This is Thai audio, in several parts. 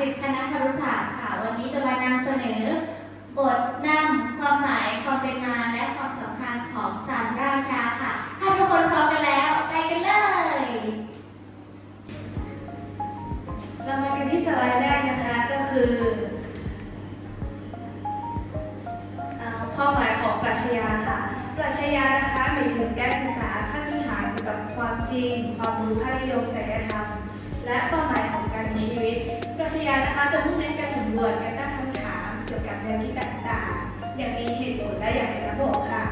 เด็กคณะครุศาสตร์ค่ะ วันนี้จะมานำเสนอ บทนำความหมายความเป็นมาและความสำคัญของสารราชาค่ะ ถ้าทุกคนพร้อมกันแล้ว ไปกันเลย เรามากันที่สไลด์แรกนะคะก็คืออความหมายของปรัชญาค่ะ ปรัชญานะคะหมายถึงการศึกษาขั้นพื้นฐานเกี่ยวกับความจริง ความรู้ค่านิยมจริยธรรมและความหมายของการมีชีวิต ปรัชญานะคะจะมุ่งเน้นการสำรวจการตั้งคำถาม เกี่ยวกับแนวคิดต่างๆ อย่างมีเหตุผลและอย่างเป็นระบบค่ะ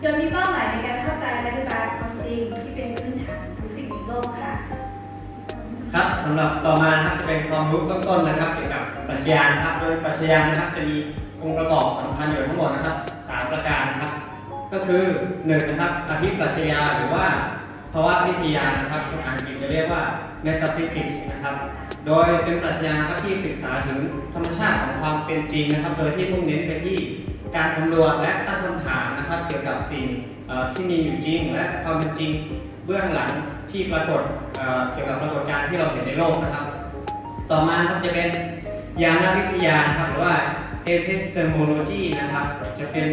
โดยมีเป้าหมายในการเข้าใจและอธิบายความจริงที่เป็นพื้นฐานของสิ่งในโลกค่ะ ครับสำหรับต่อมานะครับจะเป็นความรู้เบื้องต้นนะครับ เกี่ยวกับปรัชญานะครับโดยปรัชญานะครับจะมีองค์ประกอบสำคัญอยู่ทั้งหมดนะครับสามประการนะครับ ก็คือหนึ่งนะครับอภิปรัชญาหรือว่าภาวะวิทยานะครับภาษาอังกฤษจะเรียกว่า metaphysics นะครับ โดยเป็นปรัชญาครับที่ศึกษาถึงธรรมชาติของความเป็นจริงนะครับ โดยที่มุ่งเน้นไปที่การสำรวจและตั้งคำถามนะครับ เกี่ยวกับสิ่งที่มีอยู่จริง และความเป็นจริงเบื้องหลังที่ปรากฏเกี่ยวกับปรากฏการณ์ที่เราเห็นในโลกนะครับ ต่อมาครับจะเป็นยานวิทยานะครับหรือว่า epistemology นะครับ จะเป็น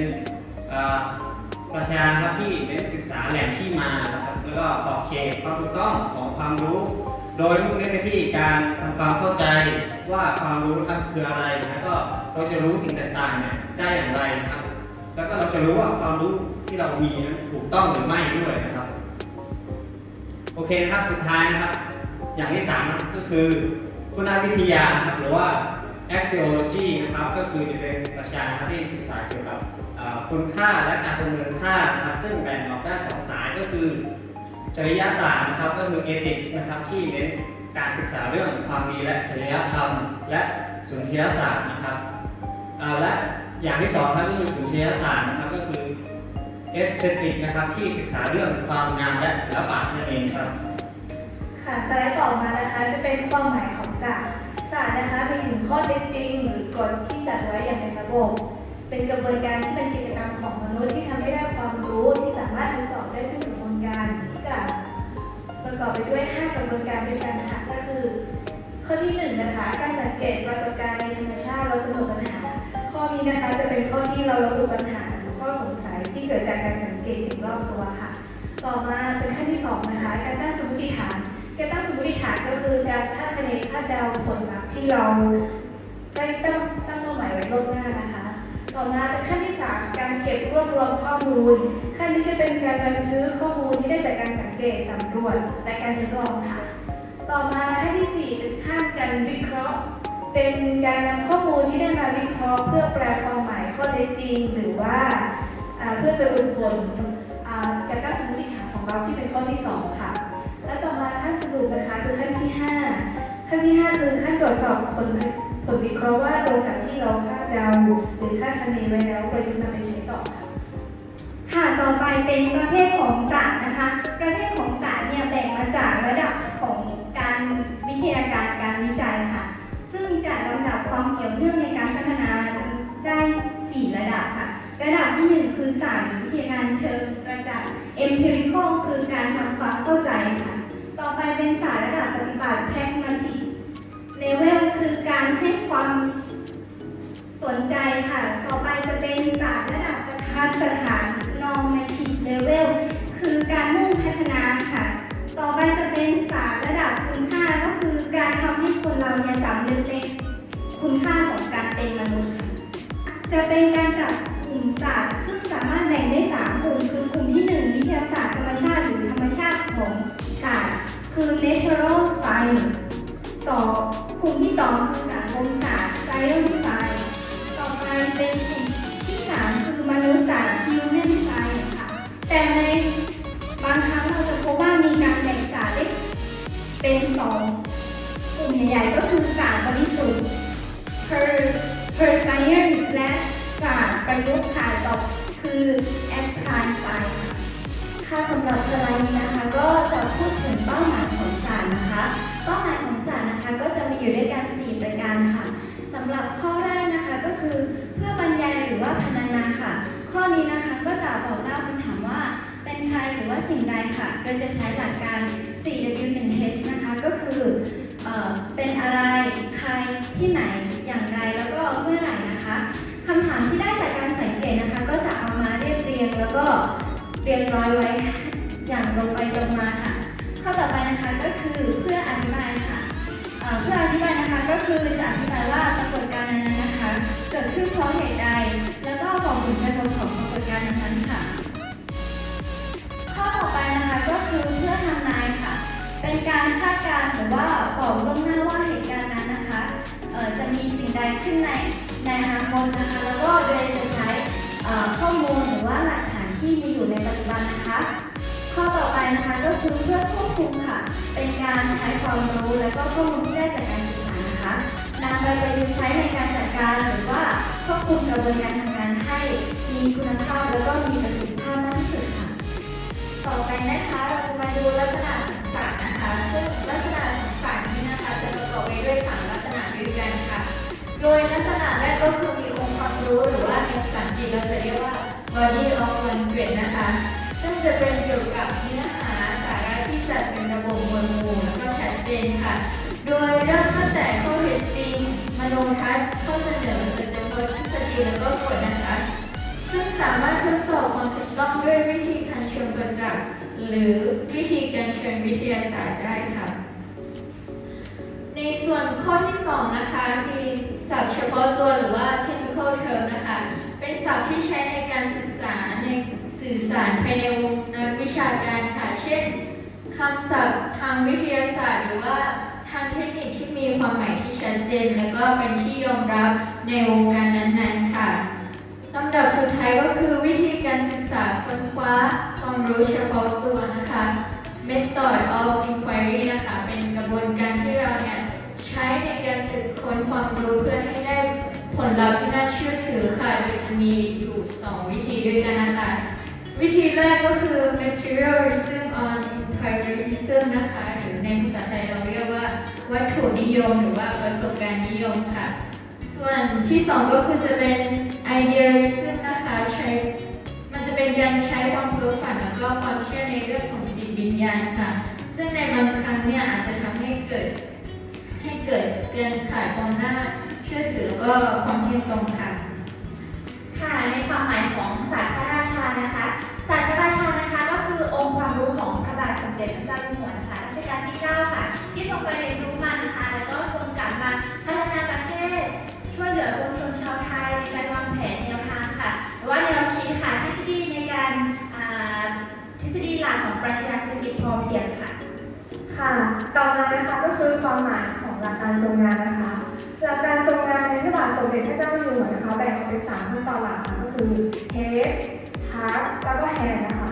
ปรัชญาครับที่เน้นศึกษาแหล่งที่มานะครับแล้วก็ขอบเขตความถูกต้องของความรู้ โดยมุ่งเน้นไปที่การทำความเข้าใจว่าความรู้นะครับคืออะไร แล้วก็เราจะรู้สิ่งต่างๆเนี่ยได้อย่างไรนะครับ แล้วก็เราจะรู้ว่าความรู้ที่เรามีนั้นถูกต้องหรือไม่ด้วยนะครับ โอเคนะครับสุดท้ายนะครับ อย่างที่สามก็คือคุณวิทยานะครับหรือว่า axiology นะครับก็คือจะเป็นปรัชานะครับที่ศึกษาเกี่ยวกับคุณค่าและการประเมินค่านะครับซึ่งแบ่งออกได้สองสายก็คือ จริยศาสตร์นะครับก็คือ ethics นะครับที่เน้นการศึกษาเรื่องความดีและจริยธรรม และสุนทรียศาสตร์นะครับและอย่างที่สองครับก็คือสุนทรียศาสตร์นะครับก็คือ aesthetic นะครับที่ศึกษาเรื่องความงามและศิลปะนั่นเองครับค่ะสไลด์ต่อมานะคะจะเป็นความหมายของศาสตร์ศาสตร์นะคะเป็นถึงข้อเท็จจริง หรือกฎที่จัดไว้อย่างเป็นระบบเป็นกระบวนการที่เป็นกิจกรรมของมนุษย์ที่ทำให้ได้ความรู้ที่สามารถทดสอบได้ซึ่งกระบวนการ ที่กล่าวประกอบไปด้วย 5 กระบวนการด้วยกันค่ะก็คือ ข้อที่1นะคะการสังเกตปรากฏการณ์ในธรรมชาติเรากำหนดปัญหา ข้อนี้นะคะจะเป็นข้อที่เราระบุปัญหาหรือข้อสงสัยที่เกิดจากการสังเกตสิ่งรอบตัวค่ะ ต่อมาเป็นขั้นที่สองนะคะการตั้งสมมติฐานการตั้งสมมติฐานก็คือการคาดคะเนคาดเดาผลลัพธ์ที่เราได้ตั้งตั้งเป้าหมายไว้ล่วงหน้านะคะ ต่อมาเป็นขั้นที่สามการเก็บรวบรวมข้อมูล ขั้นนี้จะเป็นการบันทึกข้อมูลที่ได้จากการสังเกตสำรวจและการทดลองค่ะ ต่อมาขั้นที่สี่เป็นขั้นการวิเคราะห์ เป็นการนำข้อมูลที่ได้มาวิเคราะห์เพื่อแปลความหมายข้อเท็จจริง หรือว่าเพื่อสรุปผลอ่าการสมมติฐานของเราที่เป็นข้อที่สองค่ะ และต่อมาขั้นสรุปนะคะคือขั้นที่ห้าขั้นที่ห้าคือขั้นตรวจสอบผล ผลวิเคราะห์ว่าตรงกับที่เราคาดเดาหรือคาดคะเนไว้แล้วประยุกต์นำไปใช้ต่อค่ะค่ะต่อไปเป็นประเภทของศาสตร์นะคะ ประเภทของศาสตร์เนี่ยแบ่งมาจากระดับของการวิทยาการการวิจัยค่ะ ซึ่งจะลำดับความเกี่ยวเนื่องในการพัฒนาได้ 4 ระดับค่ะ ระดับที่ 1 คือศาสตร์หรือวิทยาการเชิงประจักษ์ empirical คือการทำความเข้าใจค่ะ ต่อไปเป็นศาสตร์ระดับปฏิบัติ p r a c ความสนใจค่ะ ต่อไปจะเป็นศาสตร์ระดับประทัดสถาน normative level คือการมุ่งพัฒนาค่ะ ต่อไปจะเป็นศาสตร์ระดับคุณค่าก็คือการทำให้คนเราเนี่ยสำนึกในคุณค่าของการเป็นมนุษย์ค่ะจะเป็นการจับกลุ่มศาสตร์ซึ่งสามารถแบ่งได้สามกลุ่มคือกลุ่มที่หนึ่งวิทยาศาสตร์ธรรมชาติหรือธรรมชาติของศาสตร์คือ natural science สอง กลุ่มที่สองคือสังคมศาสตร์ science science ต่อมาเป็นกลุ่มที่สามคือมนุษยศาสตร์ human science ค่ะ แต่ในบางครั้งเราจะพบว่ามีการแบ่งศาสตร์ได้เป็นสองกลุ่มใหญ่ๆก็คือศาสตร์บริสุทธิ์ per per science และศาสตร์ประยุกต์ค่ะต่อคือ applied science ค่ะสำหรับสไลด์นี้นะคะก็จะพูดถึงเป้าหมายของศาลนะคะเป้าหมาย ค่ะ ข้อนี้นะคะก็จะบอกเล่าคำถามว่า เป็นใครหรือว่าสิ่งใดค่ะ โดยจะใช้หลักการ 4W1H นะคะก็คือเออเป็นอะไร ใคร ที่ไหน อย่างไร แล้วก็เมื่อไหร่นะคะคำถามที่ได้จากการสังเกตนะคะ ก็จะเอามาเรียบเรียง แล้วก็เรียงร้อยไว้อย่างตรงไปตรงมาค่ะ ข้อต่อไปนะคะก็คือเพื่ออธิบายค่ะ เพื่ออธิบายนะคะก็คือจะอธิบายว่า ขึ้นในในอนาคตนะคะ แล้วก็โดยจะใช้ข้อมูลหรือว่าหลักฐานที่มีอยู่ในปัจจุบันนะคะ ข้อต่อไปนะคะก็คือเพื่อควบคุมค่ะ เป็นการใช้ความรู้และก็ข้อมูลที่ได้จากการศึกษานะคะนำไปประยุกต์ใช้ในการจัดการหรือว่าควบคุมกระบวนการทำงานให้มีคุณภาพแล้วก็มีประสิทธิภาพมากที่สุดค่ะ ต่อไปนะคะเราจะมาดูลักษณะสังสารนะคะซึ่งลักษณะ โดยลักษณะแรกก็คือมีองค์ความรู้หรือว่าในภาษาอังกฤษเราจะเรียกว่า body of language นะคะ ซึ่งจะเป็นเกี่ยวกับเนื้อหาสาระที่จัดเป็นระบบหมวดหมู่แล้วก็ชัดเจนค่ะ โดยเริ่มตั้งแต่ข้อเท็จจริงมโนทัศน์ข้อเสนอสัจพจน์ทฤษฎีแล้วก็กฎนะคะ ซึ่งสามารถทดสอบความถูกต้องด้วยวิธีการเชิงประจักษ์หรือวิธีการเชิงวิทยาศาสตร์ได้ค่ะ ในส่วนข้อที่ 2 นะคะมี ศัพท์เฉพาะตัวหรือว่า technical term นะคะ เป็นศัพท์ที่ใช้ในการศึกษาในสื่อสารภายในวงนักวิชาการค่ะ เช่นคำศัพท์ทางวิทยาศาสตร์ หรือว่าทางเทคนิคที่มีความหมายที่ชัดเจน และก็เป็นที่ยอมรับในวงการนั้นๆค่ะลำดับสุดท้ายก็คือวิธีการศึกษาค้นคว้าความรู้เฉพาะตัวนะคะ method of inquiry นะคะ เป็นกระบวนการที่เราเนี่ยใช้ในการสืบ ค้นความรู้เพื่อให้ได้ผลลัพธ์ที่น่าเชื่อถือค่ะโดยจะมีอยู่ 2 วิธีด้วยกันนะคะ วิธีแรกก็คือ materialism on empiricism นะคะหรือในภาษาไทยเราเรียกว่า วัตถุนิยมหรือว่าประสบการณ์นิยมค่ะ ส่วนที่สองก็คือจะเป็น idealism นะคะใช้มันจะเป็นการใช้ความเพ้อฝันแล้วก็ความเชื่อในเรื่องของจิตวิญญาณค่ะ ซึ่งในบางครั้งเนี่ยอาจจะทำให้เกิด ให้เกิดเกินขาดความน่าเชื่อถือแล้วก็ความเที่ยงตรงค่ะ ค่ะในความหมายของศาสตร์พระราชานะคะศาสตร์พระราชานะคะ ก็คือองค์ความรู้ของพระบาทสมเด็จพระเจ้าอยู่หัวนะคะรัชกาลที่ 9 ค่ะ ที่ทรงไปเรียนรู้มานะคะ แล้วก็ทรงกลับมาพัฒนาประเทศ ช่วยเหลือปวงชนชาวไทยในการวางแผนแนวทางค่ะหรือว่าแนวคิดค่ะทฤษฎีในการอ่าทฤษฎีหลักของปรัชญาเศรษฐกิจพอเพียงค่ะ ค่ะ ต่อมานะคะก็คือความหมายของ หลักการทรงงานนะคะ หลักการทรงงานในพระบาทสมเด็จพระเจ้าอยู่หัวนะคะ แบ่งออกเป็นสามขั้นตอนหลักค่ะก็คือ head heart แล้วก็ hand นะคะ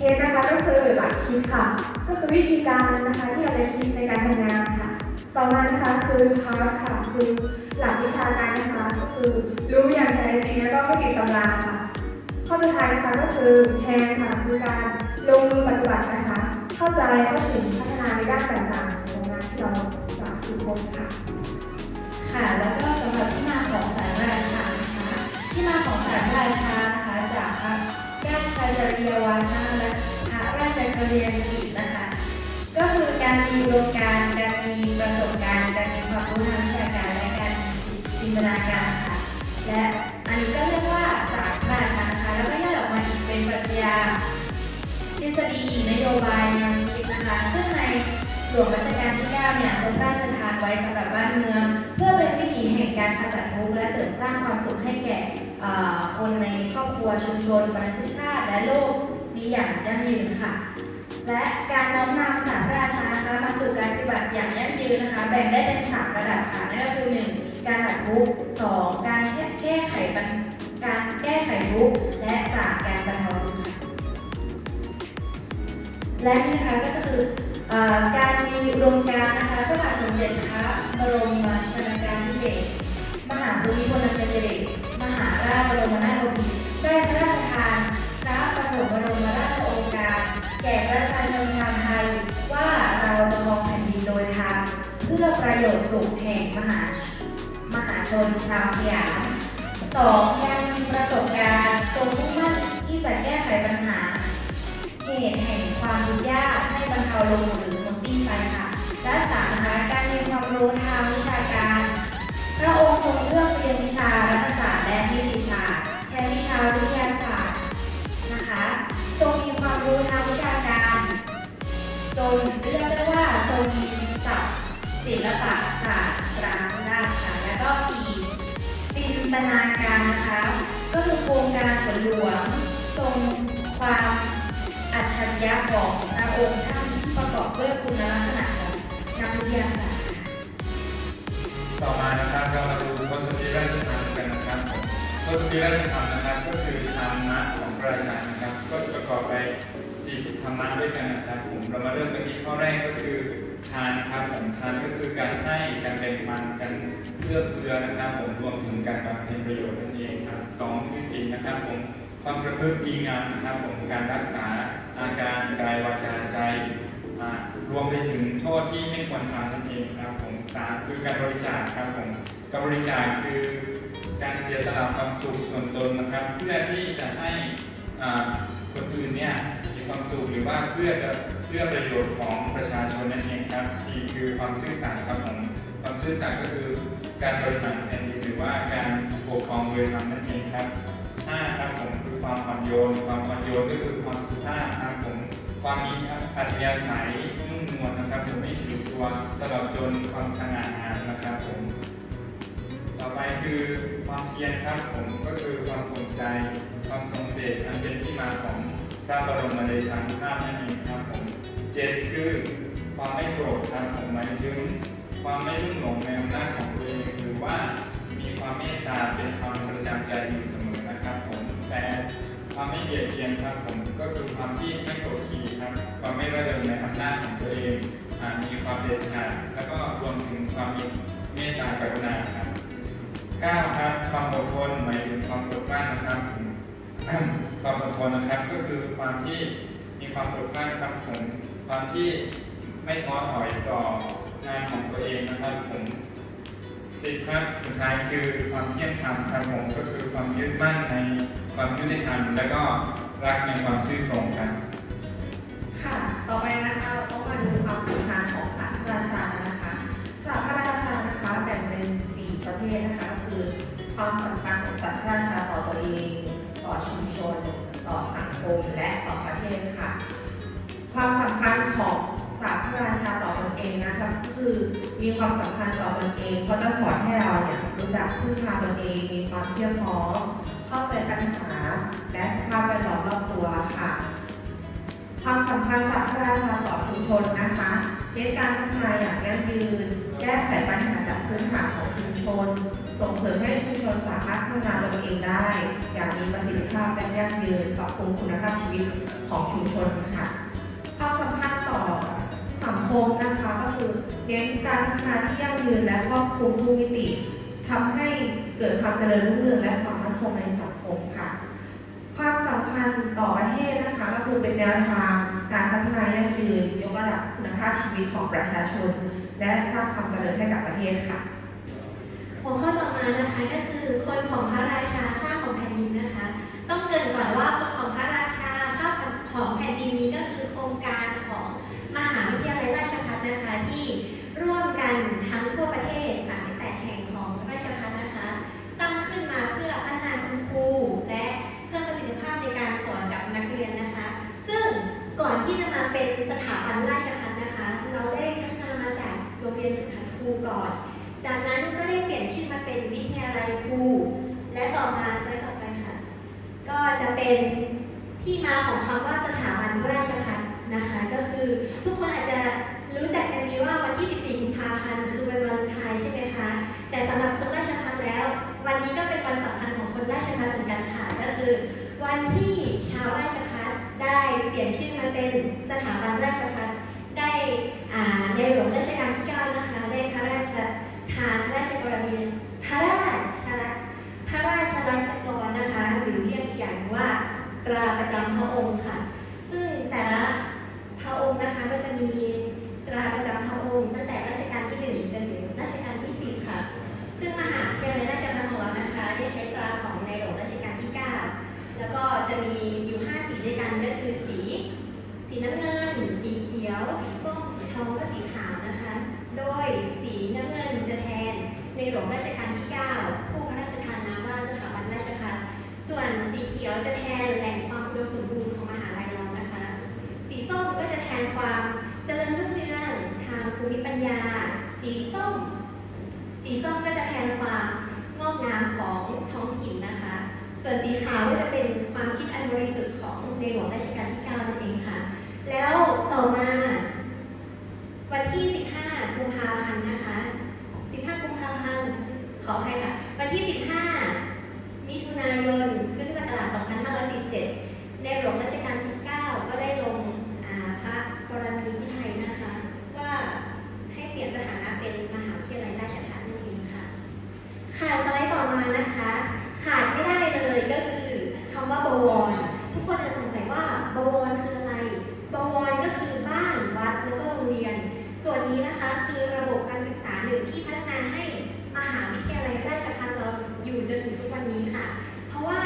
head นะคะก็คือหลักคิดค่ะ ก็คือวิธีการนะคะที่เราจะคิดในการทำงานค่ะ ต่อมานะคะคือ heart ค่ะคือหลักวิชาการนะคะก็คือรู้อย่างแท้จริงแล้วก็ไม่ติดตำราค่ะข้อสุดท้ายนะคะก็คือ hand ค่ะคือการลงมือปฏิบัตินะคะ เข้าใจเข้าถึงพัฒนาในด้านต่างๆของงานที่เรา จะสืบค้นค่ะ ค่ะแล้วก็สำหรับที่มาของสารราชานะคะที่มาของสารราชานะคะจากพระราชจริยวาทะและพระราชกรียกิจนะคะ ก็คือการมีอุดมการณ์การมีประสบการณ์การมีความรู้ทางวิชาการและการจินตนาการค่ะ และอันนี้ก็เรียกว่าสารราชานะคะแล้วก็ย่อยออกมาอีกเป็นปรัชญาทฤษฎีนโยบายแนวคิดนะคะ ซึ่งในหลวงรัชกาลที่ 9 เนี่ยทรงพระราชทาน ไว้สำหรับบ้านเมือง เพื่อเป็นวิถีแห่งการขจัดทุกข์และเสริมสร้างความสุขให้แก่คนในครอบครัวชุมชนประเทศชาติ และโลกนี้อย่างยั่งยืนค่ะ และการน้อมนำสารพระราชานะคะมาสู่การปฏิบัติอย่างยั่งยืนนะคะ แบ่งได้เป็นสามระดับค่ะนั่นก็คือ 1. การตัดทุกข์ 2. การแก้ไขปัญการแก้ไขทุกข์และ 3. การบรรเทาทุกข์ค่ะและนี่นะคะก็คือ การมีอุดมการนะคะพระบาทสมเด็จพระบรมราชนกาธิเบศรมหาภูมิพลอดุลยเดชมหาราชบรมนาถบพิตรได้พระราชทานพระปฐมบรมราชโองการแก่ประชาชนชาวไทยว่าเราจะมองแผ่นดินโดยธรรมเพื่อประโยชน์สุขแห่งมหามหาชนชาวสยามสองยังมีประสบการณ์ทรงมุ่งมั่นที่จะแก้ไขปัญหา เหตุแห่งความยุ่งยากให้บรรเทาลงหรือหมดสิ้นไปค่ะด้านสามนะคะการเรียนความรู้ทางวิชาการพระองค์ทรงเลือกเรียนวิชารัฐศาสตร์และนิติศาสตร์แทนวิชาวิทยาศาสตร์นะคะทรงมีความรู้ทางวิชาการจนเรียกได้ว่าทรงมีศัพท์ศิลปะศาสตร์ตราด้านค่ะแล้วก็สี่จินตนาการนะคะ ก็คือโครงการสวนหลวง ยะของพระองค์ท่านที่ประกอบด้วยคุณลักษณะของนักวิทยาศาสตร์ต่อมานะครับเรามาดูทศพิราชธรรมกันนะครับผมทศพิราชธรรมนะครับก็คือธรรมะของพระราชานะครับ ก็ประกอบไปสี่ธรรมะด้วยกันนะครับผมเรามาเริ่มกันที่ข้อแรกก็คือทานครับผมทานก็คือการให้การแบ่งปันกันเพื่อเพื่อนะครับผมรวมถึงการบำเพ็ญประโยชน์นั่นเองครับสองคือศีลนะครับผมความประพฤติดีงามนะครับผมการรักษา อาการกายวาจาใจ รวมไปถึงโทษที่ไม่ควรทำนั่นเองครับผมสามคือการบริจาคครับผมการบริจาคคือการเสียสละความสุขส่วนตนนะครับ เพื่อที่จะให้คนอื่นเนี่ยมีความสุขหรือว่าเพื่อจะเพื่อประโยชน์ของประชาชนนั่นเองครับสี่คือความซื่อสัตย์ครับผมความซื่อสัตย์ก็คือการบริหารแผ่นดินหรือว่าการปกครองโดยธรรมนั่นเองครับห้าครับผมคื ความอ่อนโยน ความอ่อนโยนก็คือความสุภาพครับผมความมีอัธยาศัยนุ่มนวลนะครับผมไม่ถือตัวตลอดจนความสง่างามนะครับผมต่อไปคือความเพียรครับผมก็คือความภูมิใจ ความทรงเดชอันเป็นที่มาของพระบรมเดชานุภาพนั่นเองครับผมเจ็ดคือความไม่โกรธครับผมหมายถึงความไม่ลุ่มหลงในอำนาจของตัวเองหรือว่ามีความเมตตาเป็นความประจำใจอยู่เสมอ แปดความไม่เบียดเบียนครับผมก็คือความที่ไม่โกรธขี่ครับความไม่ระเริงในอำนาจของตัวเองอ่ามีความเด็ดขาดแล้วก็รวมถึงความมีเมตตากรุณาครับเก้าครับความอดทนหมายถึงความอดกลั้นนะครับผมความอดทนนะครับก็คือความที่มีความอดกลั้นครับผมความที่ไม่ท้อถอยต่องานของตัวเองนะครับผม สิบครับสุดท้ายคือความเที่ยงธรรมครับผมก็คือความยึดมั่นในความยุติธรรมและก็รักในความซื่อตรงครับค่ะ ต่อไปนะคะเราต้องมาดูความสำคัญของสตร์พราชานะคะสตร์พราชานะคะแบ่งเป็น4ประเภทนะคะก็คือความสำคัญของสตร์พราชาต่อตัวเอง ต่อชุมชน ต่อสังคมและต่อประเทศค่ะ ความสำคัญของ ศาสตร์พระราชาต่อตนเองนะคะก็คือมีความสำคัญต่อตนเองเพราะจะสอนให้เราเนี่ยรู้จักพึ่งพาตนเอง มีความเพียรพร้อมเข้าใจปัญหา และสภาพแวดล้อมรอบตัวค่ะ ความสำคัญศาสตร์พระราชาต่อชุมชนนะคะเน้นการพัฒนาอย่างยั่งยืนแก้ไขปัญหาจากพื้นฐานของชุมชน ส่งเสริมให้ชุมชนสามารถพัฒนาตนเองได้ อย่างมีประสิทธิภาพและยั่งยืนปรับปรุงคุณภาพชีวิตของชุมชนค่ะความสำคัญ คมนะคะก็คือเน้นการพัฒนาที่ยั่งยืนและครอบคลุมทุกมิติทำให้เกิดความเจริญรุ่งเรืองและความมั่นคงในสังคมค่ะ ความสำคัญต่อประเทศนะคะก็คือเป็นแนวทางการพัฒนายั่งยืนยกระดับคุณภาพชีวิตของประชาชน และสร้างความเจริญให้กับประเทศค่ะ หัวข้อต่อมานะคะก็คือคนของพระราชาข้าของแผ่นดินนะคะ ต้องเกรินก่อนว่าคนของพระราชาข้าของแผ่นดินนี้ก็คือโครงการ มหาวิทยาลัยราชภัฏนะคะที่ร่วมกันทั้งทั่วประเทศ 38 แห่งของราชภัฏนะคะ ตั้งขึ้นมาเพื่อพัฒนาคุณครู และเพิ่มประสิทธิภาพในการสอนกับนักเรียนนะคะ ซึ่งก่อนที่จะมาเป็นสถาบันราชภัฏนะคะ เราได้พัฒนามาจากโรงเรียนฝึกหัดครูก่อน จากนั้นก็ได้เปลี่ยนชื่อมาเป็นวิทยาลัยครูและต่อมาสไลด์ต่อไปค่ะ ก็จะเป็นที่มาของคำว่าสถาบันราชภัฏ นะคะ ก็คือทุกคนอาจจะรู้จักกันดีว่าวันที่ 14 กุมภาพันธ์คือวันวาเลนไทน์ใช่ไหมคะ แต่สำหรับคนราชภัฏแล้ว วันนี้ก็เป็นวันสำคัญของคนราชภัฏเหมือนกันค่ะ ก็คือ วันที่ชาวราชภัฏได้เปลี่ยนชื่อมาเป็นสถาบันราชภัฏได้อ่าในหลวงรัชกาลที่ 9 นะคะ ได้พระราชทานพระราชกรณียพระราชพระราชลักษกรนะคะ หรือเรียกอีกอย่างว่าตราประจำพระองค์ค่ะ ซึ่งแต่ละ พระองค์นะคะก็จะมีตราประจำพระองค์ ตั้งแต่รัชกาลที่1จนถึงรัชกาลที่4ค่ะ ซึ่งมหาวิทยาลัยราชภัฏของเรานะคะได้ใช้ตราของในหลวงรัชกาลที่9แล้วก็จะมีอยู่5สีด้วยกันก็คือสี สีน้ำเงิน สีเขียว สีส้ม สีทองและสีขาวนะคะ โดยสีน้ำเงินจะแทนในหลวงรัชกาลที่9ผู้พระราชทานนามว่าสถาบันรัชกาลส่วนสีเขียวจะแทนแหล่งความอุดมสมบูรณ์ของมหาลัยเรา สีส้มก็จะแทนความเจริญรุ่งเรืองทางภูมิปัญญา สีส้ม สีส้มก็จะแทนความงอกงามของท้องถิ่นนะคะ ส่วนสีขาวก็จะเป็นความคิดอันบริสุทธิ์ของในหลวงรัชกาลที่ 9 นั่นเองค่ะ แล้วต่อมา วันที่ 15 กุมภาพันธ์นะคะ 15 กุมภาพันธ์ ขอให้ค่ะ วันที่ 15 มิถุนายน พุทธศักราช 2517 ในหลวงรัชกาลที่ 9 ก็ได้ลงอ่าพระกรณีพิไทยนะคะ ว่าให้เปลี่ยนสถานะเป็นมหาวิทยาลัยราชภัฏนั่นเองค่ะ ค่ะสไลด์ต่อมานะคะ ขาดไม่ได้เลยก็คือคำว่าบวร ทุกคนจะสงสัยว่าบวรคืออะไร บวรก็คือบ้านวัดแล้วก็โรงเรียน ส่วนนี้นะคะคือระบบการศึกษาหนึ่งที่พัฒนาให้มหาวิทยาลัยราชภัฏเราอยู่จนถึงทุกวันนี้ค่ะ เพราะว่า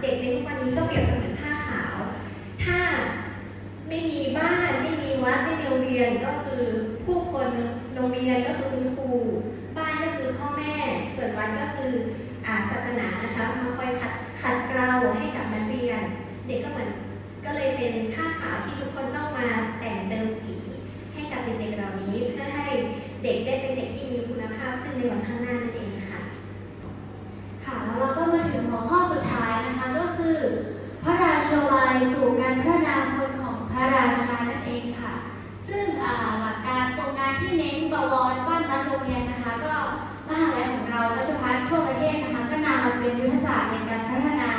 เด็กในทุกวันนี้ก็เปรียบเสมือนผ้าขาว ถ้าไม่มีบ้านไม่มีวัดไม่มีโรงเรียนก็คือผู้คนโรงเรียนก็คือคุณครู บ้านก็คือพ่อแม่ ส่วนวัดก็คืออ่าศาสนานะคะมาคอยขัดขัดเกลาให้กับนักเรียน เด็กก็เหมือนก็เลยเป็นผ้าขาวที่ทุกคนต้องมาแต่งเติมสีให้กับเด็กๆเหล่านี้ เพื่อให้เด็กได้เป็นเด็กที่มีคุณภาพขึ้นในวันข้างหน้านั่นเองค่ะค่ะแล้วเราก็มาถึงหัวข้อสุดท้ายนะคะก็คือ พระราชวัยสู่การพัฒนาคนของพระราชานั่นเองค่ะ ซึ่งหลักการโครงการที่เน้นบวรบ้านวัดโรงเรียนนะคะ ก็มหาลัยของเราราชภัฏทั่วประเทศนะคะ ก็นำมาเป็นยุทธศาสตร์ในการพัฒนา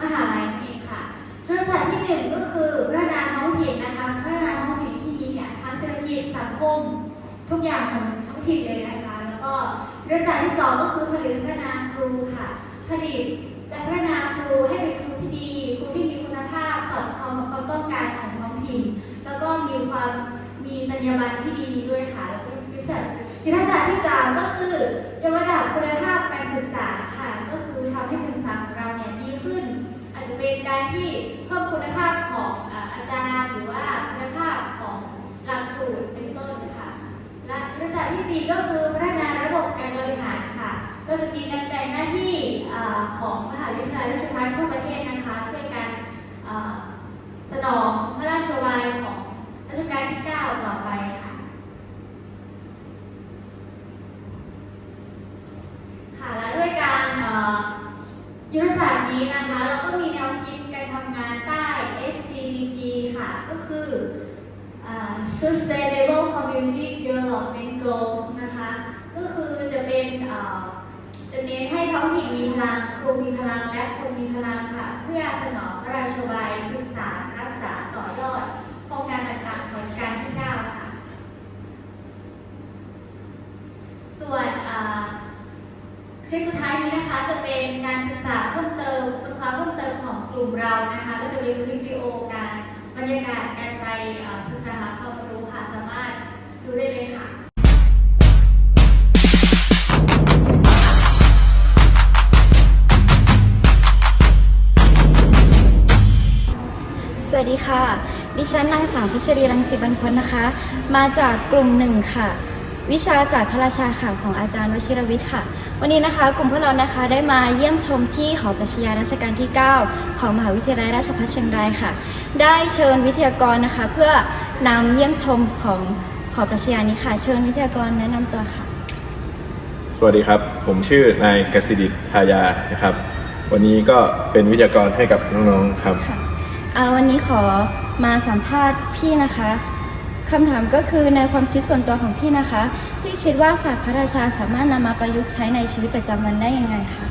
มหาลัยนั่นเองค่ะยุทธศาสตร์ที่หนึ่งก็คือพัฒนาท้องถิ่นนะคะพัฒนาท้องถิ่นที่ดีเนี่ยทางเศรษฐกิจสังคมทุกอย่างของท้องถิ่นเลยนะคะ แล้วก็ยุทธศาสตร์ที่สองก็คือผลิตพัฒนาครูค่ะ ผลิตและพัฒนาครูให้เป็นครูที่ดีครูที่มีคุณภาพสอดคล้องกับความต้องการของท้องถิ่น แล้วก็มีความมีจรรยาบรรณที่ดีด้วยค่ะแล้วก็ยุทธศาสตร์ยุทธศาสตร์ที่สามก็คือยกระดับคุณภาพการศึกษาค่ะ ก็คือทำให้การศึกษาของเราเนี่ยดีขึ้น อาจจะเป็นการที่เพิ่มคุณภาพของอาจารย์หรือว่าคุณภาพของหลักสูตรเป็นต้นค่ะและยุทธศาสตร์ที่สี่ก็คือพัฒนาระบบการบริหารค่ะ ก็จะมีการแบ่งหน้าที่ของมหาวิทยาลัยราชภัฏทั่วประเทศนะคะช่วยกันอ่าส นองพระราชวัยของรัชกาลที่ 9 ต่อไปค่ะ ค่ะ และด้วยการเอ่อยุทธศาสตร์นี้นะคะ เราก็มีแนวคิดการทำงานใต้ SCDG ค่ะ ก็คืออ Sustainable Community Development Goals นะคะ ก็คือจะเป็นจะเน้นให้ท้องถิ่นมีพลังครูมีพลัง และคนมีพลังค่ะ เพื่อสนองพระราชวัยศึกษา รักษา ต่อยอด โครงการต่างๆของรัชกาลที่ 9 ค่ะ ส่วนคลิปสุดท้ายนี้นะคะจะเป็นการศึกษาเพิ่มเติมศึกษาเพิ่มเติมของกลุ่มเรานะคะก็จะมีคลิปวิดีโอการบรรยากาศการไปอ่อศึกษาหาความรู้ค่ะสามารถดูได้เลยค่ะสวัสดีค่ะ ดิฉันนางสาวพิชรีรังสิบรรพตนะคะ มาจากกลุ่มหนึ่งค่ะ วิชาศาสตร์พระราชาค่ะของอาจารย์วชิรวิทย์ค่ะ วันนี้นะคะ กลุ่มพวกเรานะคะได้มาเยี่ยมชมที่หอประชญารัชกาลที่ 9 ของมหาวิทยาลัยราชภัฏเชียงรายค่ะ ได้เชิญวิทยากรนะคะ เพื่อนำเยี่ยมชมของหอประชญานี้ค่ะ เชิญวิทยากรแนะนำตัวค่ะ สวัสดีครับ ผมชื่อนายกสิดิตทายานะครับ วันนี้ก็เป็นวิทยากรให้กับน้องๆครับค่ะอ่าวันนี้ขอมาสัมภาษณ์พี่นะคะ คำถามก็คือในความคิดส่วนตัวของพี่นะคะ พี่คิดว่าศาสตร์พระราชาสามารถนำมาประยุกต์ใช้ในชีวิตประจำวันได้ยังไงคะ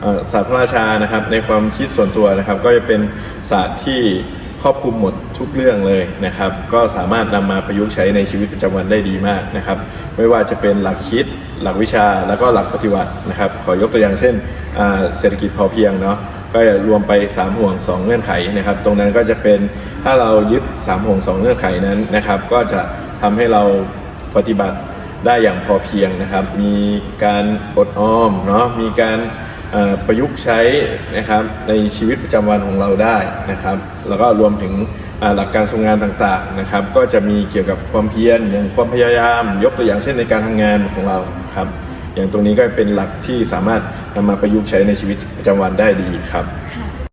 เอ่อศาสตร์พระราชานะครับในความคิดส่วนตัวนะครับ ก็จะเป็นศาสตร์ที่ครอบคลุมหมดทุกเรื่องเลยนะครับ ก็สามารถนำมาประยุกต์ใช้ในชีวิตประจำวันได้ดีมากนะครับ ไม่ว่าจะเป็นหลักคิด หลักวิชาแล้วก็หลักปฏิบัตินะครับ ขอยกตัวอย่างเช่นอ่าเศรษฐกิจพอเพียงเนาะ ก็จะรวมไป 3 ห่วง 2 เงื่อนไขนะครับ ตรงนั้นก็จะเป็นถ้าเรายึด 3 ห่วง 2 เงื่อนไขนั้นนะครับ ก็จะทำให้เราปฏิบัติได้อย่างพอเพียงนะครับ มีการอดออมเนาะมีการประยุกต์ใช้นะครับในชีวิตประจำวันของเราได้นะครับ แล้วก็รวมถึงหลักการทรงงานต่างๆนะครับ ก็จะมีเกี่ยวกับความเพียรอย่างความพยายาม ยกตัวอย่างเช่นในการทำงานของเราครับ อย่างตรงนี้ก็เป็นหลักที่สามารถ นำมาประยุกต์ใช้ในชีวิตประจำวันได้ดีครับ